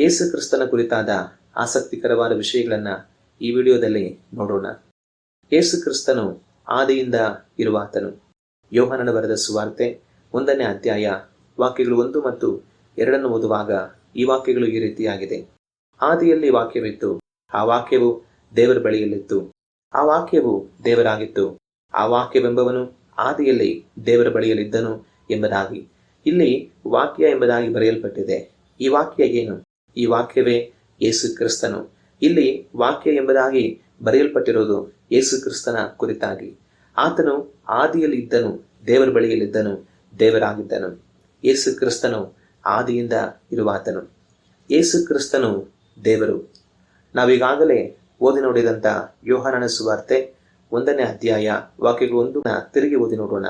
ಯೇಸು ಕ್ರಿಸ್ತನ ಕುರಿತಾದ ಆಸಕ್ತಿಕರವಾದ ವಿಷಯಗಳನ್ನ ಈ ವಿಡಿಯೋದಲ್ಲಿ ನೋಡೋಣ. ಯೇಸು ಕ್ರಿಸ್ತನು ಆದಿಯಿಂದ ಇರುವಾತನು. ಯೋಹನನ ಬರೆದ ಸುವಾರ್ತೆ ಒಂದನೇ ಅಧ್ಯಾಯ ವಾಕ್ಯಗಳು ಒಂದು ಮತ್ತು ಎರಡನ್ನು ಓದುವಾಗ ಈ ವಾಕ್ಯಗಳು ಈ ರೀತಿಯಾಗಿದೆ. ಆದಿಯಲ್ಲಿ ವಾಕ್ಯವಿತ್ತು, ಆ ವಾಕ್ಯವು ದೇವರ ಬಳಿಯಲ್ಲಿತ್ತು. ಆ ವಾಕ್ಯವು ದೇವರಾಗಿತ್ತು. ಆ ವಾಕ್ಯವೆಂಬವನು ಆದಿಯಲ್ಲಿ ದೇವರ ಬಳಿಯಲ್ಲಿದ್ದನು ಎಂಬುದಾಗಿ. ಇಲ್ಲಿ ವಾಕ್ಯ ಎಂಬುದಾಗಿ ಬರೆಯಲ್ಪಟ್ಟಿದೆ. ಈ ವಾಕ್ಯ ಏನು? ಈ ವಾಕ್ಯವೇ ಯೇಸು ಕ್ರಿಸ್ತನು. ಇಲ್ಲಿ ವಾಕ್ಯ ಎಂಬುದಾಗಿ ಬರೆಯಲ್ಪಟ್ಟಿರುವುದು ಯೇಸು ಕ್ರಿಸ್ತನ ಕುರಿತಾಗಿ. ಆತನು ಆದಿಯಲ್ಲಿ ಇದ್ದನು ದೇವರ ಬಳಿಯಲ್ಲಿದ್ದನು, ದೇವರಾಗಿದ್ದನು. ಯೇಸು ಕ್ರಿಸ್ತನು ಆದಿಯಿಂದ ಇರುವಾತನು. ಯೇಸು ಕ್ರಿಸ್ತನು ದೇವರು. ನಾವೀಗಾಗಲೇ ಓದಿ ನೋಡಿದಂಥ ಯೋಹಾನನ ಸುವಾರ್ತೆ ಒಂದನೇ ಅಧ್ಯಾಯ ವಾಕ್ಯಗಳು ಒಂದು ತಿರುಗಿ ಓದಿ ನೋಡೋಣ.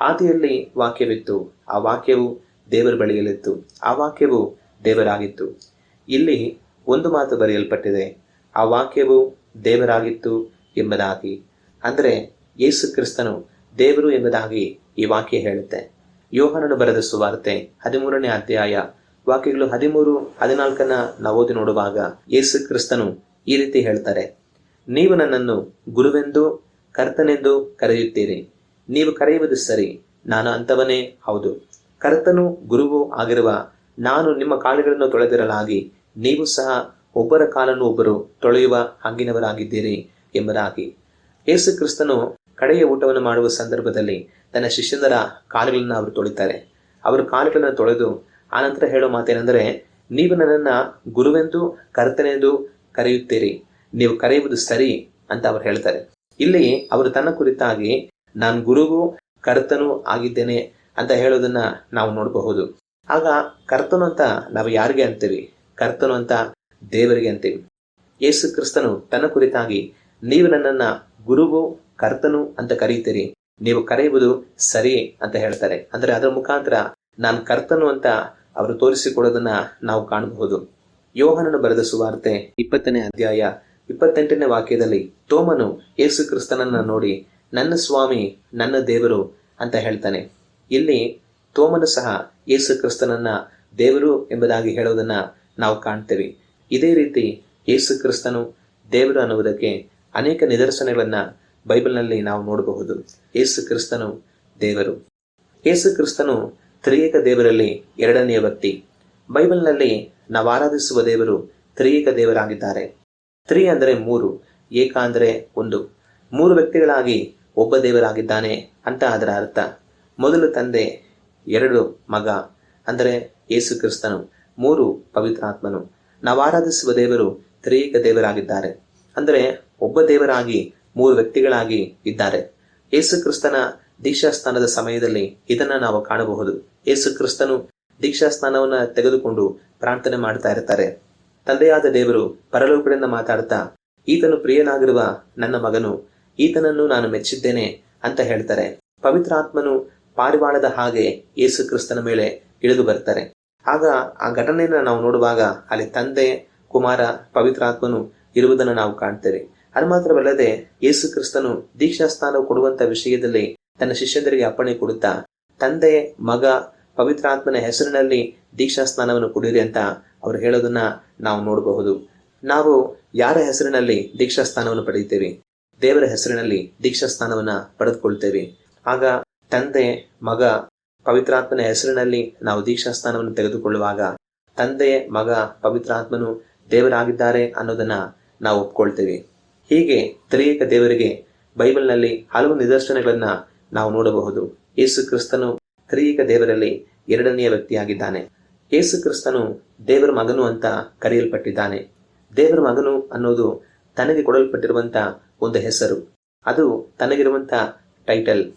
ಆದಿಯಲ್ಲಿ ವಾಕ್ಯವಿತ್ತು, ಆ ವಾಕ್ಯವು ದೇವರ ಬಳಿಯಲ್ಲಿತ್ತು, ಆ ವಾಕ್ಯವು ದೇವರಾಗಿತ್ತು. ಇಲ್ಲಿ ಒಂದು ಮಾತು ಬರೆಯಲ್ಪಟ್ಟಿದೆ, ಆ ವಾಕ್ಯವು ದೇವರಾಗಿತ್ತು ಎಂಬುದಾಗಿ. ಅಂದರೆ ಯೇಸು ಕ್ರಿಸ್ತನು ದೇವರು ಎಂಬುದಾಗಿ ಈ ವಾಕ್ಯ ಹೇಳುತ್ತೆ. ಯೋಹನನು ಬರೆದ ಸುವಾರ್ತೆ ಹದಿಮೂರನೇ ಅಧ್ಯಾಯ, ವಾಕ್ಯಗಳು ಹದಿಮೂರು, ಹದಿನಾಲ್ಕನ್ನ ನಾವು ಓದಿ ನೋಡುವಾಗ ಯೇಸು ಕ್ರಿಸ್ತನು ಈ ರೀತಿ ಹೇಳ್ತಾರೆ, ನೀವು ನನ್ನನ್ನು ಗುರುವೆಂದು ಕರ್ತನೆಂದು ಕರೆಯುತ್ತೀರಿ. ನೀವು ಕರೆಯುವುದು ಸರಿ, ನಾನು ಅಂತವನೇ, ಹೌದು. ಕರ್ತನು ಗುರುವು ಆಗಿರುವ ನಾನು ನಿಮ್ಮ ಕಾಲುಗಳನ್ನು ತೊಳೆದಿರಲಾಗಿ, ನೀವು ಸಹ ಒಬ್ಬರ ಕಾಲನ್ನು ಒಬ್ಬರು ತೊಳೆಯುವ ಹಂಗಿನವರಾಗಿದ್ದೀರಿ ಎಂಬುದಾಗಿ. ಯೇಸು ಕ್ರಿಸ್ತನು ಕಡೆಯ ಊಟವನ್ನು ಮಾಡುವ ಸಂದರ್ಭದಲ್ಲಿ ತನ್ನ ಶಿಷ್ಯಂದರ ಕಾಲುಗಳನ್ನು ಅವರು ತೊಳಿತಾರೆ. ಅವರು ಕಾಲುಗಳನ್ನು ತೊಳೆದು ಆನಂತರ ಹೇಳೋ ಮಾತೇನೆಂದರೆ, ನೀವು ನನ್ನನ್ನು ಗುರುವೆಂದು, ಕರ್ತನೆಂದು ಕರೆಯುತ್ತೀರಿ. ನೀವು ಕರೆಯುವುದು ಸರಿ ಅಂತ ಅವರು ಹೇಳ್ತಾರೆ. ಇಲ್ಲಿ ಅವರು ತನ್ನ ಕುರಿತಾಗಿ, ನಾನು ಗುರುವು ಕರ್ತನು ಆಗಿದ್ದೇನೆ ಅಂತ ಹೇಳೋದನ್ನ ನಾವು ನೋಡಬಹುದು. ಆಗ ಕರ್ತನು ಅಂತ ನಾವು ಯಾರಿಗೆ ಅಂತೀವಿ? ಕರ್ತನು ಅಂತ ದೇವರಿಗೆ ಅಂತೀವಿ. ಯೇಸು ಕ್ರಿಸ್ತನು ತನ್ನ ಕುರಿತಾಗಿ ನೀವು ನನ್ನನ್ನ ಗುರುವು, ಕರ್ತನು ಅಂತ ಕರೀತೀರಿ ನೀವು ಕರೆಯುವುದು ಸರಿ ಅಂತ ಹೇಳ್ತಾರೆ. ಅಂದ್ರೆ ಅದರ ಮುಖಾಂತರ ನಾನು ಕರ್ತನು ಅಂತ ಅವರು ತೋರಿಸಿಕೊಡೋದನ್ನ ನಾವು ಕಾಣಬಹುದು. ಯೋಹನನು ಬರೆದ ಸುವಾರ್ತೆ ಇಪ್ಪತ್ತನೇ ಅಧ್ಯಾಯ ಇಪ್ಪತ್ತೆಂಟನೇ ವಾಕ್ಯದಲ್ಲಿ ತೋಮನು ಯೇಸು ಕ್ರಿಸ್ತನನ್ನ ನೋಡಿ, ನನ್ನ ಸ್ವಾಮಿ, ನನ್ನ ದೇವರು ಅಂತ ಹೇಳ್ತಾನೆ. ಇಲ್ಲಿ ತೋಮನು ಸಹ ಯೇಸು ಕ್ರಿಸ್ತನನ್ನ ದೇವರು ಎಂಬುದಾಗಿ ಹೇಳೋದನ್ನ ನಾವು ಕಾಣ್ತೇವೆ. ಇದೇ ರೀತಿ ಯೇಸು ಕ್ರಿಸ್ತನು ದೇವರು ಅನ್ನುವುದಕ್ಕೆ ಅನೇಕ ನಿದರ್ಶನಗಳನ್ನ ಬೈಬಲ್ನಲ್ಲಿ ನಾವು ನೋಡಬಹುದು. ಯೇಸು ಕ್ರಿಸ್ತನು ದೇವರು. ಯೇಸು ಕ್ರಿಸ್ತನು ತ್ರಿಯೇಕ ದೇವರಲ್ಲಿ ಎರಡನೆಯ ವ್ಯಕ್ತಿ. ಬೈಬಲ್ನಲ್ಲಿ ನಾವು ಆರಾಧಿಸುವ ದೇವರು ತ್ರಿಯೇಕ ದೇವರಾಗಿದ್ದಾರೆ. ತ್ರಿ ಅಂದರೆ ಮೂರು, ಏಕ ಅಂದರೆ ಒಂದು. ಮೂರು ವ್ಯಕ್ತಿಗಳಾಗಿ ಒಬ್ಬ ದೇವರಾಗಿದ್ದಾನೆ ಅಂತ ಅದರ ಅರ್ಥ. ಮೊದಲು ತಂದೆ ಎರಡು ಮಗ, ಅಂದರೆ ಯೇಸು ಕ್ರಿಸ್ತನು. ಮೂರು ಪವಿತ್ರಾತ್ಮನು ನಾವು ಆರಾಧಿಸುವ ದೇವರು ತ್ರಿಯೇಕ ದೇವರಾಗಿದ್ದಾರೆ. ಅಂದರೆ ಒಬ್ಬ ದೇವರಾಗಿ, ಮೂರು ವ್ಯಕ್ತಿಗಳಾಗಿ ಇದ್ದಾರೆ. ಯೇಸು ಕ್ರಿಸ್ತನ ದೀಕ್ಷಾಸ್ಥಾನದ ಸಮಯದಲ್ಲಿ ಇದನ್ನ ನಾವು ಕಾಣಬಹುದು. ಯೇಸು ಕ್ರಿಸ್ತನು ದೀಕ್ಷಾಸ್ಥಾನವನ್ನ ತೆಗೆದುಕೊಂಡು ಪ್ರಾರ್ಥನೆ ಮಾಡ್ತಾ ಇರ್ತಾರೆ. ತಂದೆಯಾದ ದೇವರು ಪರಲೋಕದಿಂದ ಮಾತಾಡ್ತಾ, ಈತನು ಪ್ರಿಯನಾಗಿರುವ ನನ್ನ ಮಗನು, ಈತನನ್ನು ನಾನು ಮೆಚ್ಚಿದ್ದೇನೆ ಅಂತ ಹೇಳ್ತಾರೆ. ಪವಿತ್ರಾತ್ಮನು ಪಾರಿವಾಳದ ಹಾಗೆ ಯೇಸು ಕ್ರಿಸ್ತನ ಮೇಲೆ ಇಳಿದು ಬರ್ತಾರೆ ಆಗ ಆ ಘಟನೆಯನ್ನ ನಾವು ನೋಡುವಾಗ ಅಲ್ಲಿ ತಂದೆ, ಕುಮಾರ ಪವಿತ್ರಾತ್ಮನು ಇರುವುದನ್ನು ನಾವು ಕಾಣ್ತೇವೆ. ಅದು ಮಾತ್ರವಲ್ಲದೆ ಯೇಸು ಕ್ರಿಸ್ತನು ದೀಕ್ಷಾಸ್ಥಾನ ಕೊಡುವಂತ ವಿಷಯದಲ್ಲಿ ತನ್ನ ಶಿಷ್ಯಂದರಿಗೆ ಅಪ್ಪಣೆ ಕೊಡುತ್ತಾ, ತಂದೆ, ಮಗ ಪವಿತ್ರಾತ್ಮನ ಹೆಸರಿನಲ್ಲಿ ದೀಕ್ಷಾಸ್ನಾನವನ್ನು ಕೊಡಿರಿ ಅಂತ ಅವರು ಹೇಳೋದನ್ನ ನಾವು ನೋಡಬಹುದು. ನಾವು ಯಾರ ಹೆಸರಿನಲ್ಲಿ ದೀಕ್ಷಾಸ್ಥಾನವನ್ನು ಪಡೆಯುತ್ತೇವೆ? ದೇವರ ಹೆಸರಿನಲ್ಲಿ ದೀಕ್ಷಾಸ್ಥಾನವನ್ನು ಪಡೆದುಕೊಳ್ತೇವೆ. ಆಗ ತಂದೆ ಮಗ ಪವಿತ್ರಾತ್ಮನ ಹೆಸರಿನಲ್ಲಿ ನಾವು ದೀಕ್ಷಾ ಸ್ಥಾನವನ್ನು ತೆಗೆದುಕೊಳ್ಳುವಾಗ ತಂದೆ ಮಗ ಪವಿತ್ರಾತ್ಮನು ದೇವರಾಗಿದ್ದಾರೆ ಅನ್ನೋದನ್ನ ನಾವು ಒಪ್ಕೊಳ್ತೇವೆ. ಹೀಗೆ ತ್ರಿಯೇಕ ದೇವರಿಗೆ ಬೈಬಲ್ನಲ್ಲಿ ಹಲವು ನಿದರ್ಶನಗಳನ್ನ ನಾವು ನೋಡಬಹುದು. ಯೇಸು ಕ್ರಿಸ್ತನು ತ್ರಿಯೇಕ ದೇವರಲ್ಲಿ ಎರಡನೆಯ ವ್ಯಕ್ತಿಯಾಗಿದ್ದಾನೆ. ಯೇಸು ಕ್ರಿಸ್ತನು ದೇವರ ಮಗನು ಅಂತ ಕರೆಯಲ್ಪಟ್ಟಿದ್ದಾನೆ. ದೇವರ ಮಗನು ಅನ್ನೋದು ತನಗೆ ಕೊಡಲ್ಪಟ್ಟಿರುವಂತ ಒಂದು ಹೆಸರು. ಅದು ತನಗಿರುವಂತ ಟೈಟಲ್.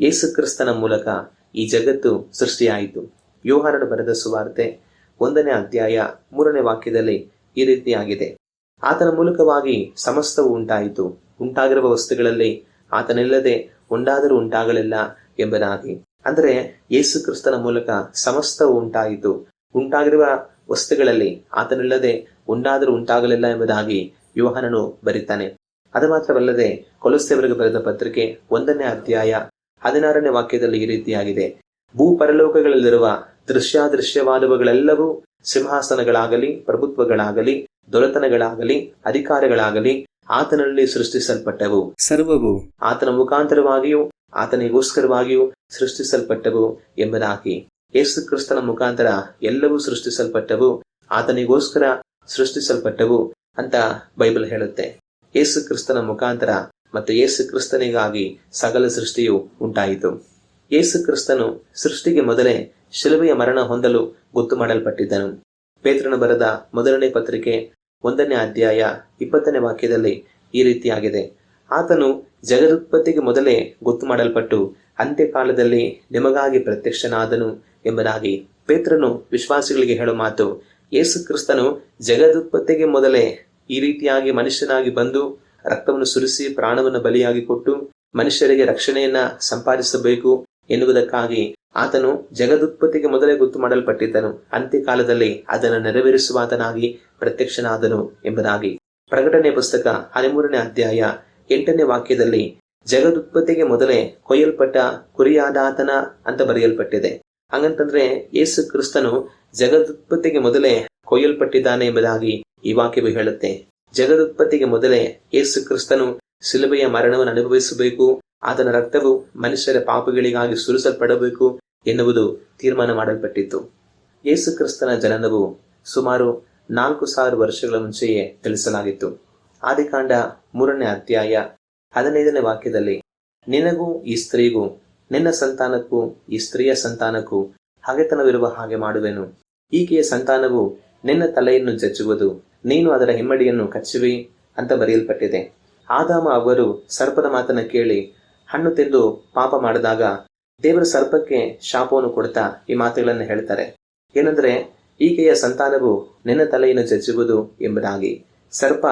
ಯೇಸು ಕ್ರಿಸ್ತನ ಮೂಲಕ ಈ ಜಗತ್ತು ಸೃಷ್ಟಿಯಾಯಿತು. ಯೋಹಾರನು ಬರೆದ ಸುವಾರ್ತೆ ಒಂದನೇ ಅಧ್ಯಾಯ ಮೂರನೇ ವಾಕ್ಯದಲ್ಲಿ ಈ ರೀತಿಯಾಗಿದೆ. ಆತನ ಮೂಲಕವಾಗಿ ಸಮಸ್ತವು ಉಂಟಾಯಿತು. ಉಂಟಾಗಿರುವ ವಸ್ತುಗಳಲ್ಲಿ ಆತನಿಲ್ಲದೆ ಉಂಡಾದರೂ ಉಂಟಾಗಲಿಲ್ಲ ಎಂಬುದಾಗಿ. ಅಂದರೆ ಯೇಸು ಕ್ರಿಸ್ತನ ಮೂಲಕ ಸಮಸ್ತವು ಉಂಟಾಯಿತು. ಉಂಟಾಗಿರುವ ವಸ್ತುಗಳಲ್ಲಿ ಆತನಿಲ್ಲದೆ ಉಂಡಾದರೂ ಉಂಟಾಗಲಿಲ್ಲ ಎಂಬುದಾಗಿ ಯೋಹನನು ಬರೀತಾನೆ. ಅದು ಮಾತ್ರವಲ್ಲದೆ ಕೊಲಸ್ತೇವರಿಗೆ ಬರೆದ ಪತ್ರಿಕೆ ಒಂದನೇ ಅಧ್ಯಾಯ ಹದಿನಾರನೇ ವಾಕ್ಯದಲ್ಲಿ ಈ ರೀತಿಯಾಗಿದೆ. ಭೂ ಪರಲೋಕಗಳಲ್ಲಿರುವ ದೃಶ್ಯಾದೃಶ್ಯವಾದವುಗಳೆಲ್ಲವೂ ಸಿಂಹಾಸನಗಳಾಗಲಿ ಪ್ರಭುತ್ವಗಳಾಗಲಿ ದೊರೆತನಗಳಾಗಲಿ ಅಧಿಕಾರಗಳಾಗಲಿ ಆತನಲ್ಲಿ ಸೃಷ್ಟಿಸಲ್ಪಟ್ಟವು. ಸರ್ವವು ಆತನ ಮುಖಾಂತರವಾಗಿಯೂ ಆತನಿಗೋಸ್ಕರವಾಗಿಯೂ ಸೃಷ್ಟಿಸಲ್ಪಟ್ಟವು ಎಂಬುದಾಗಿ. ಯೇಸು ಕ್ರಿಸ್ತನ ಮುಖಾಂತರ ಎಲ್ಲವೂ ಸೃಷ್ಟಿಸಲ್ಪಟ್ಟವು ಆತನಿಗೋಸ್ಕರ ಸೃಷ್ಟಿಸಲ್ಪಟ್ಟವು ಅಂತ ಬೈಬಲ್ ಹೇಳುತ್ತೆ. ಯೇಸು ಕ್ರಿಸ್ತನ ಮುಖಾಂತರ ಮತ್ತು ಯೇಸು ಕ್ರಿಸ್ತನಿಗಾಗಿ ಸಕಲ ಸೃಷ್ಟಿಯು ಉಂಟಾಯಿತು. ಯೇಸು ಕ್ರಿಸ್ತನು ಸೃಷ್ಟಿಗೆ ಮೊದಲೇ ಶಿಲುಬೆಯ ಮರಣ ಹೊಂದಲು ಗೊತ್ತು ಮಾಡಲ್ಪಟ್ಟಿದ್ದನು. ಪೇತ್ರನ ಬರೆದ ಮೊದಲನೇ ಪತ್ರಿಕೆ ಒಂದನೇ ಅಧ್ಯಾಯ ಇಪ್ಪತ್ತನೇ ವಾಕ್ಯದಲ್ಲಿ ಈ ರೀತಿಯಾಗಿದೆ. ಆತನು ಜಗದುತ್ಪತ್ತಿಗೆ ಮೊದಲೇ ಗೊತ್ತು ಮಾಡಲ್ಪಟ್ಟು ಅಂತ್ಯಕಾಲದಲ್ಲಿ ನಿಮಗಾಗಿ ಪ್ರತ್ಯಕ್ಷನಾದನು ಎಂಬುದಾಗಿ ಪೇತ್ರನು ವಿಶ್ವಾಸಿಗಳಿಗೆ ಹೇಳೋ ಮಾತು. ಯೇಸು ಕ್ರಿಸ್ತನು ಜಗದುತ್ಪತ್ತಿಗೆ ಮೊದಲೇ ಈ ರೀತಿಯಾಗಿ ಮನುಷ್ಯನಾಗಿ ಬಂದು ರಕ್ತವನ್ನು ಸುರಿಸಿ ಪ್ರಾಣವನ್ನು ಬಲಿಯಾಗಿ ಕೊಟ್ಟು ಮನುಷ್ಯರಿಗೆ ರಕ್ಷಣೆಯನ್ನ ಸಂಪಾದಿಸಬೇಕು ಎನ್ನುವುದಕ್ಕಾಗಿ ಆತನು ಜಗದುತ್ಪತ್ತಿಗೆ ಮೊದಲೇ ಗೊತ್ತು ಮಾಡಲ್ಪಟ್ಟಿದ್ದನು. ಅಂತ್ಯಕಾಲದಲ್ಲಿ ಅದನ್ನು ನೆರವೇರಿಸುವಾತನಾಗಿ ಪ್ರತ್ಯಕ್ಷನಾದನು ಎಂಬುದಾಗಿ. ಪ್ರಕಟಣೆ ಪುಸ್ತಕ ಹದಿಮೂರನೇ ಅಧ್ಯಾಯ ಎಂಟನೇ ವಾಕ್ಯದಲ್ಲಿ ಜಗದುತ್ಪತ್ತಿಗೆ ಮೊದಲೇ ಕೊಯ್ಯಲ್ಪಟ್ಟ ಕುರಿಯಾದಾತನ ಅಂತ ಬರೆಯಲ್ಪಟ್ಟಿದೆ. ಹಂಗಂತಂದ್ರೆ ಯೇಸು ಕ್ರಿಸ್ತನು ಜಗದುತ್ಪತ್ತಿಗೆ ಮೊದಲೇ ಕೊಯ್ಯಲ್ಪಟ್ಟಿದ್ದಾನೆ ಎಂಬುದಾಗಿ ಈ ವಾಕ್ಯವು ಹೇಳುತ್ತೆ. ಜಗದುತ್ಪತ್ತಿಗೆ ಮೊದಲೇ ಯೇಸು ಕ್ರಿಸ್ತನು ಶಿಲುಬೆಯ ಮರಣವನ್ನು ಅನುಭವಿಸಬೇಕು. ಆತನ ರಕ್ತವು ಮನುಷ್ಯರ ಪಾಪಗಳಿಗಾಗಿ ಸುರಿಸಲ್ಪಡಬೇಕು ಎನ್ನುವುದು ತೀರ್ಮಾನ ಮಾಡಲ್ಪಟ್ಟಿತ್ತು. ಯೇಸು ಕ್ರಿಸ್ತನ ಜನನವು ಸುಮಾರು ನಾಲ್ಕು ಸಾವಿರ ವರ್ಷಗಳ ಮುಂಚೆಯೇ ತಿಳಿಸಲಾಗಿತ್ತು. ಆದಿಕಾಂಡ ಮೂರನೇ ಅಧ್ಯಾಯ ಹದಿನೈದನೇ ವಾಕ್ಯದಲ್ಲಿ, ನಿನಗೂ ಈ ಸ್ತ್ರೀಗೂ, ನಿನ್ನ ಸಂತಾನಕ್ಕೂ, ಈ ಸ್ತ್ರೀಯ ಸಂತಾನಕ್ಕೂ ಹಗೆತನವಿರುವ ಹಾಗೆ ಮಾಡುವೆನು. ಈಕೆಯ ಸಂತಾನವು ನಿನ್ನ ತಲೆಯನ್ನು ಜಜ್ಜುವುದು ನೀನು ಅದರ ಹಿಮ್ಮಡಿಯನ್ನು ಕಚ್ಚುವಿ ಅಂತ ಬರೆಯಲ್ಪಟ್ಟಿದೆ. ಆದಾಮ ಅವರು ಸರ್ಪದ ಮಾತನ್ನು ಕೇಳಿ ಹಣ್ಣು ತಿಂದು ಪಾಪ ಮಾಡಿದಾಗ ದೇವರ ಸರ್ಪಕ್ಕೆ ಶಾಪವನ್ನು ಕೊಡ್ತಾ ಈ ಮಾತುಗಳನ್ನು ಹೇಳ್ತಾರೆ. ಏನಂದ್ರೆ ಈಕೆಯ ಸಂತಾನವು ನಿನ್ನ ತಲೆಯನ್ನು ಜಜ್ಜುವುದು ಎಂಬುದಾಗಿ. ಸರ್ಪ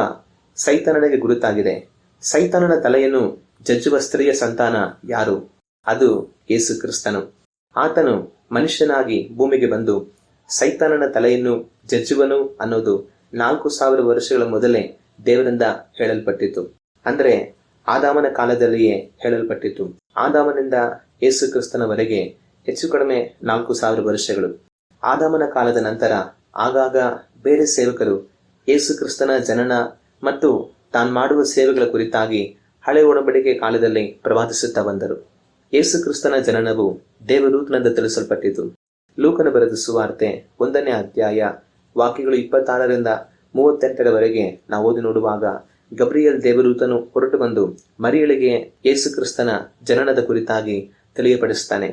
ಸೈತಾನನಿಗೆ ಗುರುತಾಗಿದೆ. ಸೈತಾನನ ತಲೆಯನ್ನು ಜಜ್ಜುವ ಸ್ತ್ರೀಯ ಸಂತಾನ ಯಾರು? ಅದು ಯೇಸು ಕ್ರಿಸ್ತನು. ಆತನು ಮನುಷ್ಯನಾಗಿ ಭೂಮಿಗೆ ಬಂದು ಸೈತಾನನ ತಲೆಯನ್ನು ಜಜ್ಜುವನು ಅನ್ನೋದು ನಾಲ್ಕು ಸಾವಿರ ವರ್ಷಗಳ ಮೊದಲೇ ದೇವರಿಂದ ಹೇಳಲ್ಪಟ್ಟಿತು. ಅಂದ್ರೆ ಆದಾಮನ ಕಾಲದಲ್ಲಿಯೇ ಹೇಳಲ್ಪಟ್ಟಿತು. ಆದಾಮನಿಂದ ಯೇಸು ಕ್ರಿಸ್ತನವರೆಗೆ ಹೆಚ್ಚು ಕಡಿಮೆ ನಾಲ್ಕು ಸಾವಿರ ವರ್ಷಗಳು. ಆದಾಮನ ಕಾಲದ ನಂತರ ಆಗಾಗ ಬೇರೆ ಸೇವಕರು ಯೇಸು ಕ್ರಿಸ್ತನ ಜನನ ಮತ್ತು ತಾನು ಮಾಡುವ ಸೇವೆಗಳ ಕುರಿತಾಗಿ ಹಳೆ ಒಡಂಬಡಿಕೆ ಕಾಲದಲ್ಲಿ ಪ್ರವಾದಿಸುತ್ತಾ ಬಂದರು. ಯೇಸು ಕ್ರಿಸ್ತನ ಜನನವು ದೇವರೂತನಿಂದ ತಿಳಿಸಲ್ಪಟ್ಟಿತು. ಲೂಕನ ಬರೆದ ಸುವಾರ್ತೆ ಒಂದನೇ ಅಧ್ಯಾಯ ವಾಕ್ಯಗಳು ಇಪ್ಪತ್ತಾರರಿಂದ ಮೂವತ್ತೆಂಟರವರೆಗೆ ನಾವು ಓದಿ ನೋಡುವಾಗ ಗಬ್ರಿಯಲ್ ದೇವರೂತನು ಹೊರಟು ಬಂದು ಮರಿಯಳಿಗೆ ಯೇಸುಕ್ರಿಸ್ತನ ಜನನದ ಕುರಿತಾಗಿ ತಿಳಿಯಪಡಿಸ್ತಾನೆ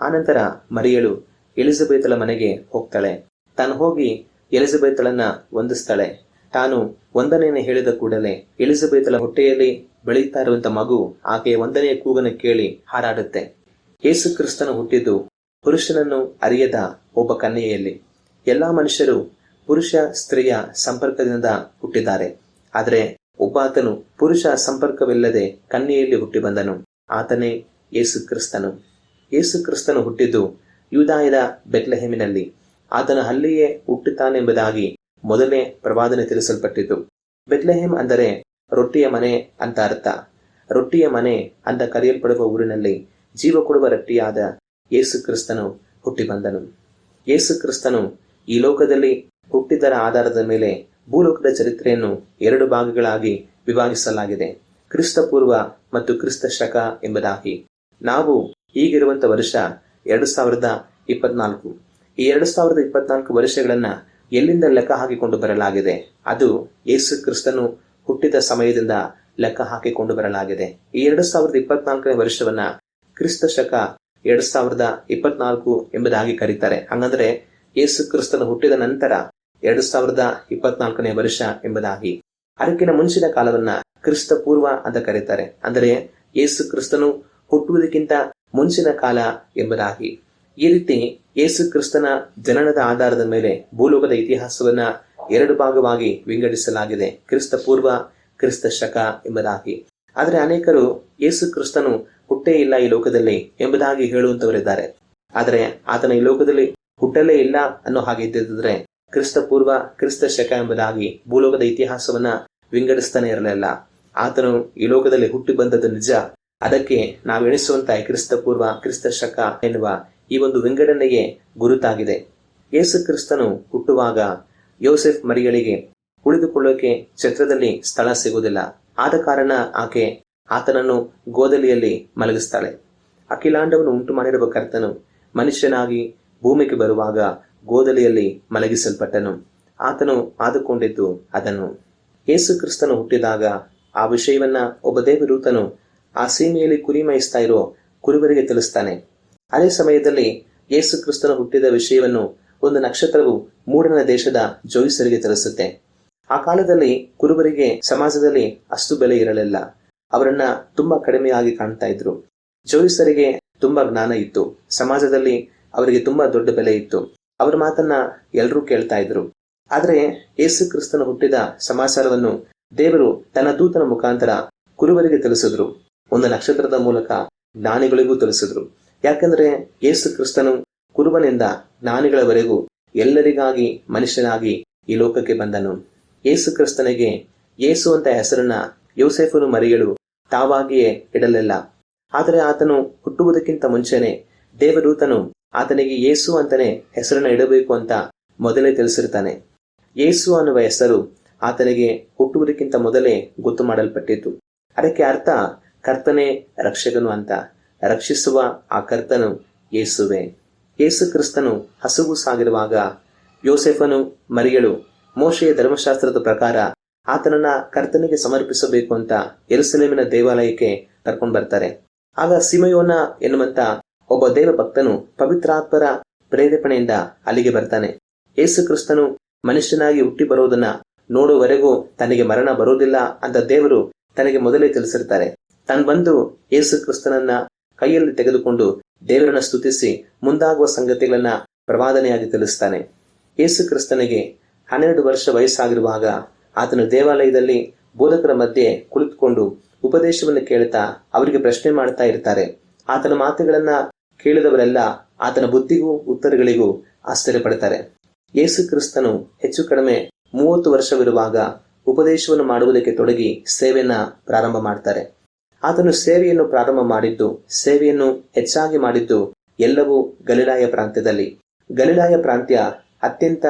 ಆನಂತರ ಮರಿಯಳು ಎಲಿಜಬೆತಳ ಮನೆಗೆ ಹೋಗ್ತಾಳೆ. ತಾನು ಹೋಗಿ ಎಲಿಜಬೆತಳನ್ನ ವಂದಿಸ್ತಾಳೆ. ತಾನು ಒಂದನೆಯನ್ನು ಹೇಳಿದ ಕೂಡಲೇ ಎಲಿಜಬೆತಳ ಹೊಟ್ಟೆಯಲ್ಲಿ ಬೆಳೆಯುತ್ತಾ ಇರುವಂತ ಮಗು ಆಕೆಯ ಒಂದನೆಯ ಕೂಗನ್ನು ಕೇಳಿ ಹಾರಾಡುತ್ತೆ. ಯೇಸು ಕ್ರಿಸ್ತನು ಹುಟ್ಟಿದ್ದು ಪುರುಷನನ್ನು ಅರಿಯದ ಒಬ್ಬ ಕನ್ಯೆಯಲ್ಲಿ. ಎಲ್ಲಾ ಮನುಷ್ಯರು ಪುರುಷ ಸ್ತ್ರೀಯ ಸಂಪರ್ಕದಿಂದ ಹುಟ್ಟಿದ್ದಾರೆ. ಆದರೆ ಒಬ್ಬಾತನು ಪುರುಷ ಸಂಪರ್ಕವಿಲ್ಲದೆ ಕನ್ಯೆಯಲ್ಲಿ ಹುಟ್ಟಿ ಬಂದನು ಆತನೇ ಯೇಸು ಕ್ರಿಸ್ತನು ಯೇಸು ಕ್ರಿಸ್ತನು ಹುಟ್ಟಿದ್ದು ಯುದಾಯದ ಬೆತ್ಲೆಹೆಮಿನಲ್ಲಿ. ಆತನು ಅಲ್ಲಿಯೇ ಹುಟ್ಟುತ್ತಾನೆಂಬುದಾಗಿ ಮೊದಲೇ ಪ್ರವಾದನೆ ತಿಳಿಸಲ್ಪಟ್ಟಿತು. ಬೆತ್ಲೆಹೆಮ್ ಅಂದರೆ ರೊಟ್ಟಿಯ ಮನೆ ಅಂತ ಅರ್ಥ. ರೊಟ್ಟಿಯ ಮನೆ ಅಂತ ಕರೆಯಲ್ಪಡುವ ಊರಿನಲ್ಲಿ ಜೀವ ಕೊಡುವ ರೊಟ್ಟಿಯಾದ ಯೇಸು ಕ್ರಿಸ್ತನು ಹುಟ್ಟಿ ಬಂದನು ಯೇಸು ಕ್ರಿಸ್ತನು ಈ ಲೋಕದಲ್ಲಿ ಹುಟ್ಟಿದರ ಆಧಾರದ ಮೇಲೆ ಭೂಲೋಕದ ಚರಿತ್ರೆಯನ್ನು ಎರಡು ಭಾಗಗಳಾಗಿ ವಿಭಾಗಿಸಲಾಗಿದೆ. ಕ್ರಿಸ್ತ ಪೂರ್ವ ಮತ್ತು ಕ್ರಿಸ್ತ ಶಕ ಎಂಬುದಾಗಿ. ನಾವು ಈಗಿರುವಂತ ವರ್ಷ ಎರಡು ಸಾವಿರದ ಇಪ್ಪತ್ನಾಲ್ಕು. ಈ ಎರಡು ಸಾವಿರದ ಇಪ್ಪತ್ನಾಲ್ಕು ವರ್ಷಗಳನ್ನ ಎಲ್ಲಿಂದ ಲೆಕ್ಕ ಹಾಕಿಕೊಂಡು ಬರಲಾಗಿದೆ? ಅದು ಯೇಸು ಕ್ರಿಸ್ತನು ಹುಟ್ಟಿದ ಸಮಯದಿಂದ ಲೆಕ್ಕ ಹಾಕಿಕೊಂಡು ಬರಲಾಗಿದೆ. ಈ ಎರಡು ಸಾವಿರದ ಇಪ್ಪತ್ನಾಲ್ಕನೇ ವರ್ಷವನ್ನ ಕ್ರಿಸ್ತ ಶಕ ಎರಡು ಸಾವಿರದ ಇಪ್ಪತ್ನಾಲ್ಕು ಎಂಬುದಾಗಿ ಕರೀತಾರೆ. ಹಂಗಂದ್ರೆ ಯೇಸು ಕ್ರಿಸ್ತನು ಹುಟ್ಟಿದ ನಂತರ ಎರಡು ಸಾವಿರದ ಇಪ್ಪತ್ನಾಲ್ಕನೇ ವರ್ಷ ಎಂಬುದಾಗಿ. ಅದಕ್ಕಿಂತ ಮುಂಚಿನ ಕಾಲವನ್ನ ಕ್ರಿಸ್ತ ಪೂರ್ವ ಅಂತ ಕರೀತಾರೆ. ಅಂದರೆ ಯೇಸು ಕ್ರಿಸ್ತನು ಹುಟ್ಟುವುದಕ್ಕಿಂತ ಮುಂಚಿನ ಕಾಲ ಎಂಬುದಾಗಿ. ಈ ರೀತಿ ಯೇಸು ಕ್ರಿಸ್ತನ ಜನನದ ಆಧಾರದ ಮೇಲೆ ಭೂಲೋಕದ ಇತಿಹಾಸವನ್ನ ಎರಡು ಭಾಗವಾಗಿ ವಿಂಗಡಿಸಲಾಗಿದೆ. ಕ್ರಿಸ್ತ ಪೂರ್ವ ಕ್ರಿಸ್ತ ಶಕ ಎಂಬುದಾಗಿ. ಆದರೆ ಅನೇಕರು ಯೇಸು ಕ್ರಿಸ್ತನು ಹುಟ್ಟೇ ಇಲ್ಲ ಈ ಲೋಕದಲ್ಲಿ ಎಂಬುದಾಗಿ ಹೇಳುವಂತವರಿದ್ದಾರೆ. ಆದರೆ ಆತನ ಈ ಲೋಕದಲ್ಲಿ ಹುಟ್ಟಲೇ ಇಲ್ಲ ಅನ್ನೋ ಹಾಗೆ ಇದ್ದಿದ್ರೆ ಕ್ರಿಸ್ತ ಪೂರ್ವ ಕ್ರಿಸ್ತ ಶಕ ಎಂಬುದಾಗಿ ಭೂಲೋಕದ ಇತಿಹಾಸವನ್ನ ವಿಂಗಡಿಸ್ತಾನೆ ಇರಲಿಲ್ಲ. ಆತನು ಈ ಲೋಕದಲ್ಲಿ ಹುಟ್ಟಿ ಬಂದದ್ದು ನಿಜ. ಅದಕ್ಕೆ ನಾವು ಎಣಿಸುವಂತ ಕ್ರಿಸ್ತ ಪೂರ್ವ ಕ್ರಿಸ್ತ ಶಕ ಎನ್ನುವ ಈ ಒಂದು ವಿಂಗಡಣೆಯೇ ಗುರುತಾಗಿದೆ. ಯೇಸು ಕ್ರಿಸ್ತನು ಹುಟ್ಟುವಾಗ ಯೋಸೆಫ್ ಮರಿಗಳಿಗೆ ಉಳಿದುಕೊಳ್ಳೋಕೆ ಛತ್ರದಲ್ಲಿ ಸ್ಥಳ ಸಿಗುವುದಿಲ್ಲ. ಆದ ಕಾರಣ ಆಕೆ ಆತನನ್ನು ಗೋದಲಿಯಲ್ಲಿ ಮಲಗಿಸ್ತಾಳೆ. ಅಖಿಲಾಂಡವನ್ನು ಉಂಟು ಮಾಡಿರುವ ಕರ್ತನು ಮನುಷ್ಯನಾಗಿ ಭೂಮಿಗೆ ಬರುವಾಗ ಗೋದಲಿಯಲ್ಲಿ ಮಲಗಿಸಲ್ಪಟ್ಟನು. ಆತನು ಆದುಕೊಂಡಿದ್ದು ಅದನ್ನು. ಯೇಸು ಕ್ರಿಸ್ತನು ಹುಟ್ಟಿದಾಗ ಆ ವಿಷಯವನ್ನ ಒಬ್ಬ ದೇವದೂತನು ಆ ಸೀಮೆಯಲ್ಲಿ ಕುರಿ ಮೇಯಿಸ್ತಾ ಇರೋ ಕುರುಬರಿಗೆ ತಿಳಿಸ್ತಾನೆ. ಅದೇ ಸಮಯದಲ್ಲಿ ಯೇಸು ಕ್ರಿಸ್ತನು ಹುಟ್ಟಿದ ವಿಷಯವನ್ನು ಒಂದು ನಕ್ಷತ್ರವು ಮೂಡನ ದೇಶದ ಜೋಯಿಸರಿಗೆ ತಿಳಿಸುತ್ತೆ. ಆ ಕಾಲದಲ್ಲಿ ಕುರುಬರಿಗೆ ಸಮಾಜದಲ್ಲಿ ಅಷ್ಟು ಬೆಲೆ ಇರಲಿಲ್ಲ. ಅವರನ್ನ ತುಂಬಾ ಕಡಿಮೆಯಾಗಿ ಕಾಣ್ತಾ ಇದ್ರು. ಜೋಯಿಸರಿಗೆ ತುಂಬಾ ಜ್ಞಾನ ಇತ್ತು. ಸಮಾಜದಲ್ಲಿ ಅವರಿಗೆ ತುಂಬಾ ದೊಡ್ಡ ಬೆಲೆ ಇತ್ತು. ಅವರ ಮಾತನ್ನ ಎಲ್ಲರೂ ಕೇಳ್ತಾ ಇದ್ರು. ಆದರೆ ಯೇಸು ಕ್ರಿಸ್ತನ ಹುಟ್ಟಿದ ಸಮಾಚಾರವನ್ನು ದೇವರು ತನ್ನ ದೂತನ ಮುಖಾಂತರ ಕುರುವರಿಗೆ ತಿಳಿಸಿದ್ರು. ಒಂದು ನಕ್ಷತ್ರದ ಮೂಲಕ ಜ್ಞಾನಿಗಳಿಗೂ ತಿಳಿಸಿದ್ರು. ಯಾಕಂದ್ರೆ ಯೇಸು ಕ್ರಿಸ್ತನು ಕುರುಬನಿಂದ ಜ್ಞಾನಿಗಳವರೆಗೂ ಎಲ್ಲರಿಗಾಗಿ ಮನುಷ್ಯನಾಗಿ ಈ ಲೋಕಕ್ಕೆ ಬಂದನು. ಯೇಸು ಕ್ರಿಸ್ತನಿಗೆ ಯೇಸು ಅಂತ ಹೆಸರನ್ನ ಯೋಸೆಫನು ಮರಿಗಳು ತಾವಾಗಿಯೇ ಇಡಲಿಲ್ಲ. ಆದರೆ ಆತನು ಹುಟ್ಟುವುದಕ್ಕಿಂತ ಮುಂಚೆನೆ ದೇವದೂತನು ಆತನಿಗೆ ಯೇಸು ಅಂತಾನೆ ಹೆಸರನ್ನ ಇಡಬೇಕು ಅಂತ ಮೊದಲೇ ತಿಳಿಸಿರ್ತಾನೆ. ಯೇಸು ಅನ್ನುವ ಹೆಸರು ಆತನಿಗೆ ಹುಟ್ಟುವುದಕ್ಕಿಂತ ಮೊದಲೇ ಗೊತ್ತು ಮಾಡಲ್ಪಟ್ಟಿತ್ತು. ಅದಕ್ಕೆ ಅರ್ಥ ಕರ್ತನೇ ರಕ್ಷಕನು ಅಂತ. ರಕ್ಷಿಸುವ ಆ ಕರ್ತನು ಯೇಸುವೆ. ಯೇಸು ಕ್ರಿಸ್ತನು ಹಸುಗು ಸಾಗಿರುವಾಗ ಯೋಸೆಫನು ಮರಿಯಳು, ಮೋಶೆಯ ಧರ್ಮಶಾಸ್ತ್ರದ ಪ್ರಕಾರ ಆತನನ್ನ ಕರ್ತನಿಗೆ ಸಮರ್ಪಿಸಬೇಕು ಅಂತ ಎರುಸಲೇಮಿನ ದೇವಾಲಯಕ್ಕೆ ಕರ್ಕೊಂಡು ಬರ್ತಾರೆ. ಆಗ ಸಿಮಯೋನ ಎನ್ನುವಂತ ಒಬ್ಬ ದೇವ ಭಕ್ತನು ಪವಿತ್ರಾತ್ಮರ ಪ್ರೇರೇಪಣೆಯಿಂದ ಅಲ್ಲಿಗೆ ಬರ್ತಾನೆ. ಯೇಸು ಕ್ರಿಸ್ತನು ಮನುಷ್ಯನಾಗಿ ಹುಟ್ಟಿ ಬರುವುದನ್ನ ನೋಡುವವರೆಗೂ ತನಗೆ ಮರಣ ಬರೋದಿಲ್ಲ ಅಂತ ದೇವರು ತನಗೆ ಮೊದಲೇ ತಿಳಿಸಿರ್ತಾರೆ. ತಾನು ಬಂದು ಯೇಸು ಕ್ರಿಸ್ತನನ್ನ ಕೈಯಲ್ಲಿ ತೆಗೆದುಕೊಂಡು ದೇವರನ್ನ ಸ್ತುತಿಸಿ ಮುಂದಾಗುವ ಸಂಗತಿಗಳನ್ನ ಪ್ರವಾದನೆಯಾಗಿ ತಿಳಿಸ್ತಾನೆ. ಯೇಸು ಕ್ರಿಸ್ತನಿಗೆ ಹನ್ನೆರಡು ವರ್ಷ ವಯಸ್ಸಾಗಿರುವಾಗ ಆತನು ದೇವಾಲಯದಲ್ಲಿ ಬೋಧಕರ ಮಧ್ಯೆ ಕುಳಿತುಕೊಂಡು ಉಪದೇಶವನ್ನು ಕೇಳುತ್ತಾ ಅವರಿಗೆ ಪ್ರಶ್ನೆ ಮಾಡ್ತಾ ಇರ್ತಾರೆ. ಆತನ ಮಾತುಗಳನ್ನ ಕೇಳಿದವರೆಲ್ಲ ಆತನ ಬುದ್ಧಿಗೂ ಉತ್ತರಗಳಿಗೂ ಆಶ್ಚರ್ಯಪಡ್ತಾರೆ. ಯೇಸು ಕ್ರಿಸ್ತನು ಹೆಚ್ಚು ಕಡಿಮೆ ಮೂವತ್ತು ವರ್ಷವಿರುವಾಗ ಉಪದೇಶವನ್ನು ಮಾಡುವುದಕ್ಕೆ ತೊಡಗಿ ಸೇವೆಯನ್ನ ಪ್ರಾರಂಭ ಮಾಡ್ತಾರೆ. ಆತನು ಸೇವೆಯನ್ನು ಪ್ರಾರಂಭ ಮಾಡಿದ್ದು, ಸೇವೆಯನ್ನು ಹೆಚ್ಚಾಗಿ ಮಾಡಿದ್ದು ಎಲ್ಲವೂ ಗಲಿಲಾಯ ಪ್ರಾಂತ್ಯದಲ್ಲಿ. ಗಲಿಲಾಯ ಪ್ರಾಂತ್ಯ ಅತ್ಯಂತ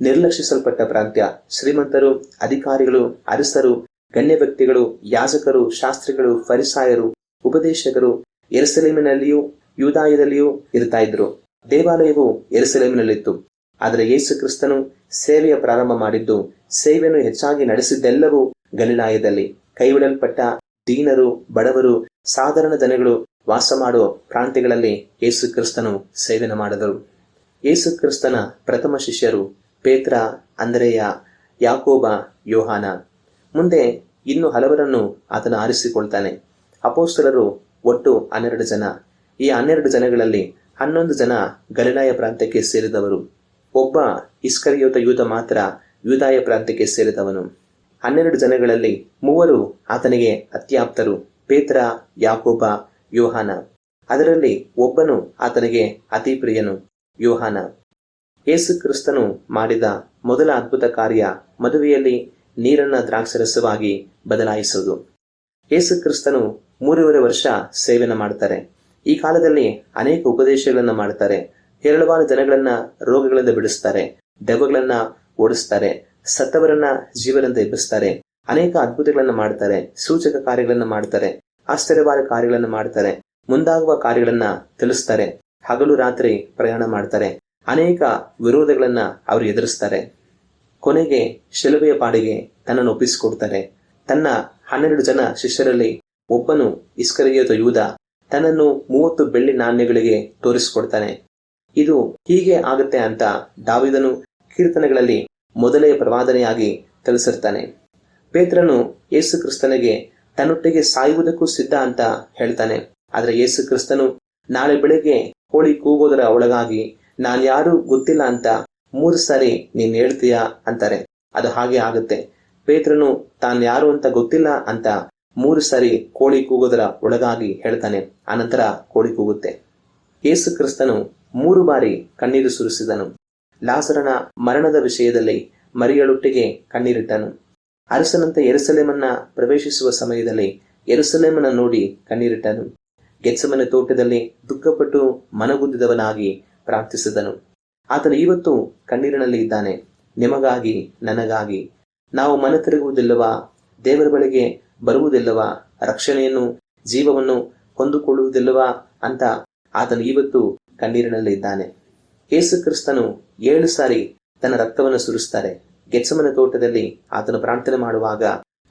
ನಿರ್ಲಕ್ಷಿಸಲ್ಪಟ್ಟ ಪ್ರಾಂತ್ಯ. ಶ್ರೀಮಂತರು, ಅಧಿಕಾರಿಗಳು, ಅರಸರು ಗಣ್ಯ ವ್ಯಕ್ತಿಗಳು ಯಾಜಕರು, ಶಾಸ್ತ್ರಿಗಳು, ಫರಿಸಾಯರು, ಉಪದೇಶಕರು ಎರುಸಲೇಮಿನಲ್ಲಿಯೂ ಯೂದಾಯದಲ್ಲಿಯೂ ಇರ್ತಾ ಇದ್ರು ದೇವಾಲಯವು ಎರಸಲೇಮಿನಲ್ಲಿತ್ತು ಆದರೆ ಯೇಸು ಕ್ರಿಸ್ತನು ಸೇವೆಯ ಪ್ರಾರಂಭ ಮಾಡಿದ್ದು, ಸೇವೆಯನ್ನು ಹೆಚ್ಚಾಗಿ ನಡೆಸಿದ್ದೆಲ್ಲವೂ ಗಲಿಲಾಯದಲ್ಲಿ. ಕೈಬಿಡಲ್ಪಟ್ಟ ದೀನರು, ಬಡವರು, ಸಾಧಾರಣ ಜನಗಳು ವಾಸ ಮಾಡುವ ಪ್ರಾಂತ್ಯಗಳಲ್ಲಿ ಯೇಸು ಕ್ರಿಸ್ತನು ಸೇವೆಯನ್ನು ಮಾಡಿದರು. ಯೇಸು ಕ್ರಿಸ್ತನ ಪ್ರಥಮ ಶಿಷ್ಯರು ಪೇತ್ರ, ಅಂದ್ರೆಯ, ಯಾಕೋಬ, ಯೋಹಾನ. ಮುಂದೆ ಇನ್ನು ಹಲವರನ್ನು ಆತನ ಆರಿಸಿಕೊಳ್ತಾನೆ. ಅಪೋಸ್ತಲರು ಒಟ್ಟು ಹನ್ನೆರಡು ಜನ. ಈ ಹನ್ನೆರಡು ಜನಗಳಲ್ಲಿ ಹನ್ನೊಂದು ಜನ ಗಲಿಲಾಯ ಪ್ರಾಂತ್ಯಕ್ಕೆ ಸೇರಿದವರು. ಒಬ್ಬ ಇಸ್ಕರಿಯೋತ ಯೂತ ಮಾತ್ರ ಯೂದಾಯ ಪ್ರಾಂತ್ಯಕ್ಕೆ ಸೇರಿದವನು. ಹನ್ನೆರಡು ಜನಗಳಲ್ಲಿ ಮೂವರು ಆತನಿಗೆ ಅತ್ಯಾಪ್ತರು, ಪೇತ್ರ, ಯಾಕೋಬ, ಯೋಹಾನ. ಅದರಲ್ಲಿ ಒಬ್ಬನು ಆತನಿಗೆ ಅತಿ ಪ್ರಿಯನು ಯೋಹಾನ. ಯೇಸು ಕ್ರಿಸ್ತನು ಮಾಡಿದ ಮೊದಲ ಅದ್ಭುತ ಕಾರ್ಯ ಮದುವೆಯಲ್ಲಿ ನೀರನ್ನ ದ್ರಾಕ್ಷರಸವಾಗಿ ಬದಲಾಯಿಸುವುದು. ಯೇಸು ಕ್ರಿಸ್ತನು ಮೂರುವರೆ ವರ್ಷ ಸೇವನೆ ಮಾಡ್ತಾರೆ. ಈ ಕಾಲದಲ್ಲಿ ಅನೇಕ ಉಪದೇಶಗಳನ್ನ ಮಾಡ್ತಾರೆ. ಹೇರಳವಾದ ಜನಗಳನ್ನ ರೋಗಗಳಿಂದ ಬಿಡಿಸ್ತಾರೆ. ದೆವ್ವಗಳನ್ನ ಓಡಿಸ್ತಾರೆ. ಸತ್ತವರನ್ನ ಜೀವನದಿಂದ ಎಬ್ಬಿಸ್ತಾರೆ. ಅನೇಕ ಅದ್ಭುತಗಳನ್ನ ಮಾಡ್ತಾರೆ. ಸೂಚಕ ಕಾರ್ಯಗಳನ್ನ ಮಾಡ್ತಾರೆ. ಆಶ್ಚರ್ಯವಾದ ಕಾರ್ಯಗಳನ್ನ ಮಾಡ್ತಾರೆ. ಮುಂದಾಗುವ ಕಾರ್ಯಗಳನ್ನ ತಿಳಿಸ್ತಾರೆ. ಹಗಲು ರಾತ್ರಿ ಪ್ರಯಾಣ ಮಾಡ್ತಾರೆ. ಅನೇಕ ವಿರೋಧಗಳನ್ನ ಅವರು ಎದುರಿಸ್ತಾರೆ. ಕೊನೆಗೆ ಶಿಲುಬೆಯ ಪಾಡಿಗೆ ತನ್ನನ್ನು ಒಪ್ಪಿಸಿಕೊಡ್ತಾರೆ. ತನ್ನ ಹನ್ನೆರಡು ಜನ ಶಿಷ್ಯರಲ್ಲಿ ಒಬ್ಬನು ಇಸ್ಕರಿಯೋತ ಯೂದ ತನ್ನನ್ನು ಮೂವತ್ತು ಬೆಳ್ಳಿ ನಾಣ್ಯಗಳಿಗೆ ತೋರಿಸಿಕೊಡ್ತಾನೆ. ಇದು ಹೀಗೆ ಆಗುತ್ತೆ ಅಂತ ದಾವಿದನು ಕೀರ್ತನೆಗಳಲ್ಲಿ ಮೊದಲೇ ಪ್ರವಾದನೆಯಾಗಿ ತಿಳಿಸಿರ್ತಾನೆ. ಪೇತ್ರನು ಯೇಸು ಕ್ರಿಸ್ತನಿಗೆ ತನ್ನೊಟ್ಟಿಗೆ ಸಾಯುವುದಕ್ಕೂ ಸಿದ್ಧ ಅಂತ ಹೇಳ್ತಾನೆ. ಆದರೆ ಯೇಸು ಕ್ರಿಸ್ತನು ನಾಳೆ ಬೆಳಿಗ್ಗೆ ಕೋಳಿ ಕೂಗೋದರ ಒಳಗಾಗಿ ನಾನ್ ಯಾರು ಗೊತ್ತಿಲ್ಲ ಅಂತ ಮೂರು ಸಾರಿ ನೀನ್ ಹೇಳ್ತೀಯಾ ಅಂತಾರೆ. ಅದು ಹಾಗೆ ಆಗುತ್ತೆ. ಪೇತ್ರನು ತಾನ್ ಯಾರು ಅಂತ ಗೊತ್ತಿಲ್ಲ ಅಂತ ಮೂರು ಸಾರಿ ಕೋಳಿ ಕೂಗೋದರ ಒಳಗಾಗಿ ಹೇಳ್ತಾನೆ, ಆನಂತರ ಕೋಳಿ ಕೂಗುತ್ತೆ. ಯೇಸು ಕ್ರಿಸ್ತನು ಮೂರು ಬಾರಿ ಕಣ್ಣೀರು ಸುರಿಸಿದನು. ಲಾಸರನ ಮರಣದ ವಿಷಯದಲ್ಲಿ ಮರಿಯಳೊಟ್ಟಿಗೆ ಕಣ್ಣೀರಿಟ್ಟನು. ಅರಸನಂತ ಎರುಸಲೇಮನ್ನ ಪ್ರವೇಶಿಸುವ ಸಮಯದಲ್ಲಿ ಎರುಸಲೇಮನ್ನ ನೋಡಿ ಕಣ್ಣೀರಿಟ್ಟನು. ಗೆತ್ಸಮನ ತೋಟದಲ್ಲಿ ದುಃಖಪಟ್ಟು ಮನಗುಂದಿದವನಾಗಿ ಪ್ರಾರ್ಥಿಸಿದನು. ಆತನು ಇವತ್ತು ಕಣ್ಣೀರಿನಲ್ಲಿ ಇದ್ದಾನೆ. ನಿಮಗಾಗಿ, ನನಗಾಗಿ. ನಾವು ಮನ ತಿರುಗುವುದಿಲ್ಲವಾ? ದೇವರ ಬಳಿಗೆ ಬರುವುದಿಲ್ಲವಾ? ರಕ್ಷಣೆಯನ್ನು, ಜೀವವನ್ನು ಹೊಂದಿಕೊಳ್ಳುವುದಿಲ್ಲವಾ? ಅಂತ ಆತನು ಇವತ್ತು ಕಣ್ಣೀರಿನಲ್ಲಿ ಇದ್ದಾನೆ. ಯೇಸು ಕ್ರಿಸ್ತನು ಏಳು ಸಾರಿ ತನ್ನ ರಕ್ತವನ್ನು ಸುರಿಸ್ತಾರೆ. ಗೆಚ್ಚಮನ ತೋಟದಲ್ಲಿ ಆತನು ಪ್ರಾರ್ಥನೆ ಮಾಡುವಾಗ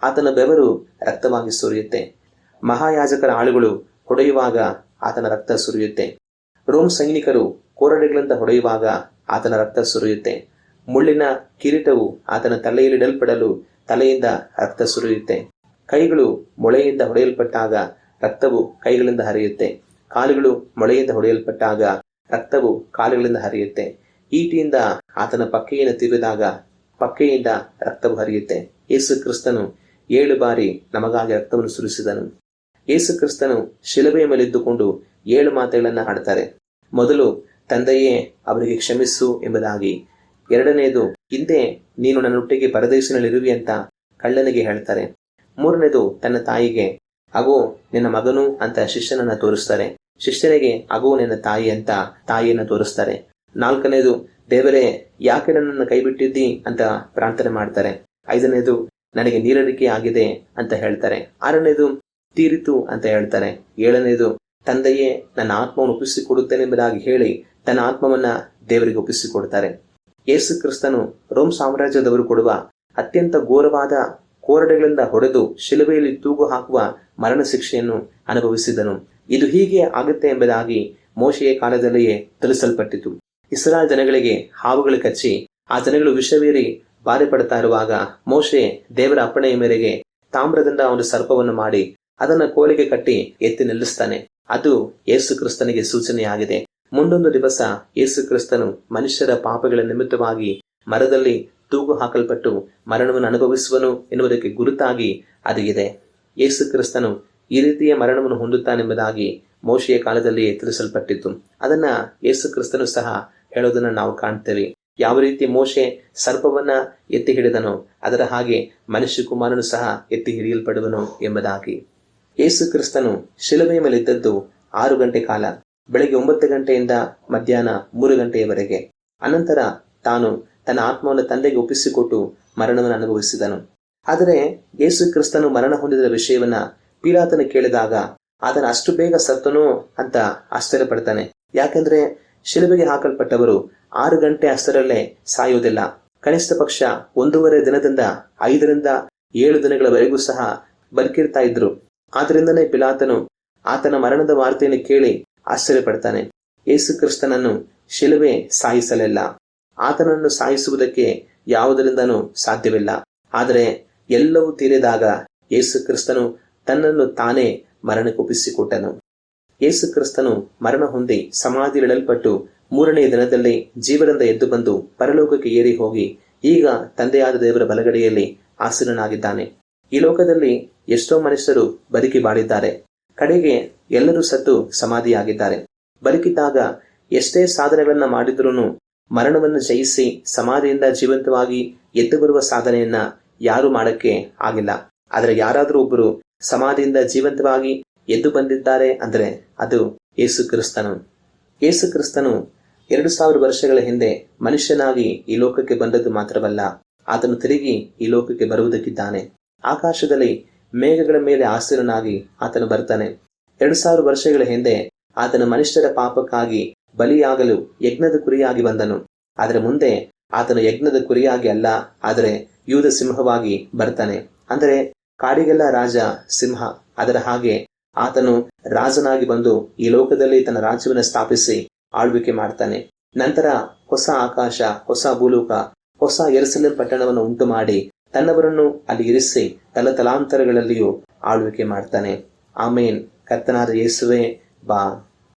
ಆತನ ಬೆವರು ರಕ್ತವಾಗಿ ಸುರಿಯುತ್ತೆ. ಮಹಾಯಾಜಕರ ಆಳುಗಳು ಹೊಡೆಯುವಾಗ ಆತನ ರಕ್ತ ಸುರಿಯುತ್ತೆ. ರೋಮ್ ಸೈನಿಕರು ಕೋರಡೆಗಳಿಂದ ಹೊಡೆಯುವಾಗ ಆತನ ರಕ್ತ ಸುರಿಯುತ್ತೆ. ಮುಳ್ಳಿನ ಕಿರೀಟವು ಆತನ ತಲೆಯಲ್ಲಿಡಲ್ಪಡಲು ತಲೆಯಿಂದ ರಕ್ತ ಸುರಿಯುತ್ತೆ. ಕೈಗಳು ಮೊಳೆಯಿಂದ ಹೊಡೆಯಲ್ಪಟ್ಟಾಗ ರಕ್ತವು ಕೈಗಳಿಂದ ಹರಿಯುತ್ತೆ. ಕಾಲುಗಳು ಮೊಳೆಯಿಂದ ಹೊಡೆಯಲ್ಪಟ್ಟಾಗ ರಕ್ತವು ಕಾಲುಗಳಿಂದ ಹರಿಯುತ್ತೆ. ಈಟಿಯಿಂದ ಆತನ ಪಕ್ಕೆಯನ್ನು ತಿರುವಿದಾಗ ಪಕ್ಕೆಯಿಂದ ರಕ್ತವು ಹರಿಯುತ್ತೆ. ಯೇಸು ಕ್ರಿಸ್ತನು ಏಳು ಬಾರಿ ನಮಗಾಗಿ ರಕ್ತವನ್ನು ಸುರಿಸಿದನು. ಯೇಸು ಕ್ರಿಸ್ತನು ಶಿಲುಬೆಯ ಮೇಲಿದ್ದುಕೊಂಡು ಏಳು ಮಾತುಗಳನ್ನು ಹಾಡ್ತಾರೆ. ಮೊದಲು, ತಂದೆಯೇ, ಅವರಿಗೆ ಕ್ಷಮಿಸು ಎಂಬುದಾಗಿ. ಎರಡನೆಯದು ಹಿಂದೆ, ನೀನು ನನ್ನೊಟ್ಟಿಗೆ ಪರದೇಶನಲ್ಲಿರುವಿ ಅಂತ ಕಳ್ಳನಿಗೆ ಹೇಳ್ತಾರೆ. ಮೂರನೇದು ತನ್ನ ತಾಯಿಗೆ, ಅಗೋ, ನಿನ್ನ ಮಗನು ಅಂತ ಶಿಷ್ಯನನ್ನ ತೋರಿಸ್ತಾರೆ. ಶಿಷ್ಯನಿಗೆ, ಅಗೋ, ನಿನ್ನ ತಾಯಿ ಅಂತ ತಾಯಿಯನ್ನ ತೋರಿಸ್ತಾರೆ. ನಾಲ್ಕನೇದು, ದೇವರೇ, ಯಾಕೆ ನನ್ನನ್ನು ಕೈಬಿಟ್ಟಿದ್ದಿ ಅಂತ ಪ್ರಾರ್ಥನೆ ಮಾಡ್ತಾರೆ. ಐದನೇದು, ನನಗೆ ನೀರಡಿಕೆ ಆಗಿದೆ ಅಂತ ಹೇಳ್ತಾರೆ. ಆರನೇದು, ತೀರಿತು ಅಂತ ಹೇಳ್ತಾರೆ. ಏಳನೇದು, ತಂದೆಯೇ, ನನ್ನ ಆತ್ಮವನ್ನು ಒಪ್ಪಿಸಿಕೊಡುತ್ತೇನೆ ಎಂಬುದಾಗಿ ಹೇಳಿ ತನ್ನ ಆತ್ಮವನ್ನ ದೇವರಿಗೆ ಒಪ್ಪಿಸಿಕೊಡ್ತಾರೆ. ಯೇಸು ಕ್ರಿಸ್ತನು ರೋಮ್ ಸಾಮ್ರಾಜ್ಯದವರು ಕೊಡುವ ಅತ್ಯಂತ ಘೋರವಾದ ಕೋರಡೆಗಳಿಂದ ಹೊಡೆದು ಶಿಲುಬೆಯಲ್ಲಿ ತೂಗು ಹಾಕುವ ಮರಣ ಶಿಕ್ಷೆಯನ್ನು ಅನುಭವಿಸಿದನು. ಇದು ಹೀಗೆ ಆಗುತ್ತೆ ಎಂಬುದಾಗಿ ಮೋಶೆಯ ಕಾಲದಲ್ಲಿಯೇ ತಿಳಿಸಲ್ಪಟ್ಟಿತು. ಇಸ್ರಾಯೇಲ್ ಜನಗಳಿಗೆ ಹಾವುಗಳು ಕಚ್ಚಿ ಆ ಜನಗಳು ವಿಷವೇರಿ ಬಾಧೆ ಪಡ್ತಾ ಇರುವಾಗ ಮೋಶೆ ದೇವರ ಅಪ್ಪಣೆಯ ಮೇರೆಗೆ ತಾಮ್ರದಿಂದ ಒಂದು ಸರ್ಪವನ್ನು ಮಾಡಿ ಅದನ್ನು ಕೋಲಿಗೆ ಕಟ್ಟಿ ಎತ್ತಿ ನಿಲ್ಲಿಸ್ತಾನೆ. ಅದು ಯೇಸು ಕ್ರಿಸ್ತನಿಗೆ ಸೂಚನೆಯಾಗಿದೆ. ಮುಂದೊಂದು ದಿವಸ ಯೇಸು ಕ್ರಿಸ್ತನು ಮನುಷ್ಯರ ಪಾಪಗಳ ನಿಮಿತ್ತವಾಗಿ ಮರದಲ್ಲಿ ತೂಗು ಹಾಕಲ್ಪಟ್ಟು ಮರಣವನ್ನು ಅನುಭವಿಸುವನು ಎನ್ನುವುದಕ್ಕೆ ಗುರುತಾಗಿ ಅದು ಇದೆ. ಯೇಸು ಕ್ರಿಸ್ತನು ಈ ರೀತಿಯ ಮರಣವನ್ನು ಹೊಂದುತ್ತಾನೆಂಬುದಾಗಿ ಮೋಶೆಯ ಕಾಲದಲ್ಲಿ ತಿಳಿಸಲ್ಪಟ್ಟಿತ್ತು. ಅದನ್ನ ಯೇಸು ಕ್ರಿಸ್ತನು ಸಹ ಹೇಳೋದನ್ನ ನಾವು ಕಾಣ್ತೇವೆ. ಯಾವ ರೀತಿ ಮೋಶೆ ಸರ್ಪವನ್ನ ಎತ್ತಿ ಹಿಡಿದನೋ ಅದರ ಹಾಗೆ ಮನುಷ್ಯ ಕುಮಾರನು ಸಹ ಎತ್ತಿ ಹಿಡಿಯಲ್ಪಡುವನು ಎಂಬುದಾಗಿ. ಯೇಸು ಕ್ರಿಸ್ತನು ಶಿಲುಬೆಯ ಮೇಲಿದ್ದದ್ದು ಆರು ಗಂಟೆ ಕಾಲ. ಬೆಳಗ್ಗೆ ಒಂಬತ್ತು ಗಂಟೆಯಿಂದ ಮಧ್ಯಾಹ್ನ ಮೂರು ಗಂಟೆಯವರೆಗೆ. ಅನಂತರ ತಾನು ತನ್ನ ಆತ್ಮವನ್ನು ತಂದೆಗೆ ಒಪ್ಪಿಸಿಕೊಟ್ಟು ಮರಣವನ್ನು ಅನುಭವಿಸಿದನು. ಆದರೆ ಯೇಸು ಕ್ರಿಸ್ತನು ಮರಣ ಹೊಂದಿದ ವಿಷಯವನ್ನ ಪೀಲಾತನು ಕೇಳಿದಾಗ, ಆತನ ಅಷ್ಟು ಬೇಗ ಸತ್ತನೋ ಅಂತ ಆಶ್ಚರ್ಯಪಡ್ತಾನೆ. ಯಾಕೆಂದ್ರೆ ಶಿಲುಬೆಗೆ ಹಾಕಲ್ಪಟ್ಟವರು ಆರು ಗಂಟೆ ಅಷ್ಟರಲ್ಲೇ ಸಾಯುವುದಿಲ್ಲ. ಕನಿಷ್ಠ ಪಕ್ಷ ಒಂದೂವರೆ ದಿನದಿಂದ ಐದರಿಂದ ಏಳು ದಿನಗಳವರೆಗೂ ಸಹ ಬದುಕಿರ್ತಾ ಇದ್ರು. ಆದ್ರಿಂದನೇ ಪಿಲಾತನು ಆತನ ಮರಣದ ವಾರ್ತೆಯನ್ನು ಕೇಳಿ ಆಶ್ಚರ್ಯಪಡ್ತಾನೆ. ಯೇಸು ಕ್ರಿಸ್ತನನ್ನು ಶಿಲುಬೆ ಸಾಯಿಸಲಿಲ್ಲ. ಆತನನ್ನು ಸಾಯಿಸುವುದಕ್ಕೆ ಯಾವುದರಿಂದನೂ ಸಾಧ್ಯವಿಲ್ಲ. ಆದರೆ ಎಲ್ಲವೂ ತೀರಿದಾಗ ಯೇಸು ಕ್ರಿಸ್ತನು ತನ್ನನ್ನು ತಾನೇ ಮರಣಕ್ಕೊಪ್ಪಿಸಿಕೊಟ್ಟನು. ಯೇಸು ಕ್ರಿಸ್ತನು ಮರಣ ಹೊಂದಿ ಸಮಾಧಿಲಿಡಲ್ಪಟ್ಟು ಮೂರನೇ ದಿನದಲ್ಲಿ ಜೀವನದಿಂದ ಎದ್ದು ಬಂದು ಪರಲೋಕಕ್ಕೆ ಏರಿ ಹೋಗಿ ಈಗ ತಂದೆಯಾದ ದೇವರ ಬಲಗಡೆಯಲ್ಲಿ ಆಸೀನನಾಗಿದ್ದಾನೆ. ಈ ಲೋಕದಲ್ಲಿ ಎಷ್ಟೋ ಮನುಷ್ಯರು ಬದುಕಿ ಬಾಳಿದ್ದಾರೆ. ಕಡೆಗೆ ಎಲ್ಲರೂ ಸತ್ತು ಸಮಾಧಿಯಾಗಿದ್ದಾರೆ. ಬದುಕಿದ್ದಾಗ ಎಷ್ಟೇ ಸಾಧನೆಗಳನ್ನ ಮಾಡಿದ್ರೂ ಮರಣವನ್ನು ಜಯಿಸಿ ಸಮಾಧಿಯಿಂದ ಜೀವಂತವಾಗಿ ಎದ್ದು ಬರುವ ಸಾಧನೆಯನ್ನ ಯಾರು ಮಾಡಕ್ಕೆ ಆಗಿಲ್ಲ. ಆದರೆ ಯಾರಾದರೂ ಒಬ್ಬರು ಸಮಾಧಿಯಿಂದ ಜೀವಂತವಾಗಿ ಎದ್ದು ಬಂದಿದ್ದಾರೆ ಅಂದರೆ ಅದು ಯೇಸು ಕ್ರಿಸ್ತನು ಯೇಸು ಕ್ರಿಸ್ತನು ಎರಡು ಸಾವಿರ ವರ್ಷಗಳ ಹಿಂದೆ ಮನುಷ್ಯನಾಗಿ ಈ ಲೋಕಕ್ಕೆ ಬಂದದ್ದು ಮಾತ್ರವಲ್ಲ, ಆತನು ತಿರುಗಿ ಈ ಲೋಕಕ್ಕೆ ಬರುವುದಕ್ಕಿದ್ದಾನೆ. ಆಕಾಶದಲ್ಲಿ ಮೇಘಗಳ ಮೇಲೆ ಆಸೀನನಾಗಿ ಆತನು ಬರ್ತಾನೆ. ಎರಡು ಸಾವಿರ ವರ್ಷಗಳ ಹಿಂದೆ ಆತನು ಮನುಷ್ಯರ ಪಾಪಕ್ಕಾಗಿ ಬಲಿಯಾಗಲು ಯಜ್ಞದ ಕುರಿಯಾಗಿ ಬಂದನು. ಅದರ ಮುಂದೆ ಆತನು ಯಜ್ಞದ ಕುರಿಯಾಗಿ ಅಲ್ಲ, ಆದರೆ ಯೂದ ಸಿಂಹವಾಗಿ ಬರ್ತಾನೆ. ಅಂದರೆ ಕಾಡಿಗೆಲ್ಲ ರಾಜ ಸಿಂಹ, ಅದರ ಹಾಗೆ ಆತನು ರಾಜನಾಗಿ ಬಂದು ಈ ಲೋಕದಲ್ಲಿ ತನ್ನ ರಾಜ್ಯವನ್ನು ಸ್ಥಾಪಿಸಿ ಆಳ್ವಿಕೆ ಮಾಡ್ತಾನೆ. ನಂತರ ಹೊಸ ಆಕಾಶ, ಹೊಸ ಭೂಲೋಕ, ಹೊಸ ಎರಸಲೇಂ ಪಟ್ಟಣವನ್ನು ಉಂಟು ಮಾಡಿ ತನ್ನವರನ್ನು ಅಲ್ಲಿ ಇರಿಸಿ ತಲತಲಾಂತರಗಳಲ್ಲಿಯೂ ಆಳ್ವಿಕೆ ಮಾಡ್ತಾನೆ. ಆಮೇನ್. ಕರ್ತನಾದ ಯೇಸುವೆ, ಬಾ.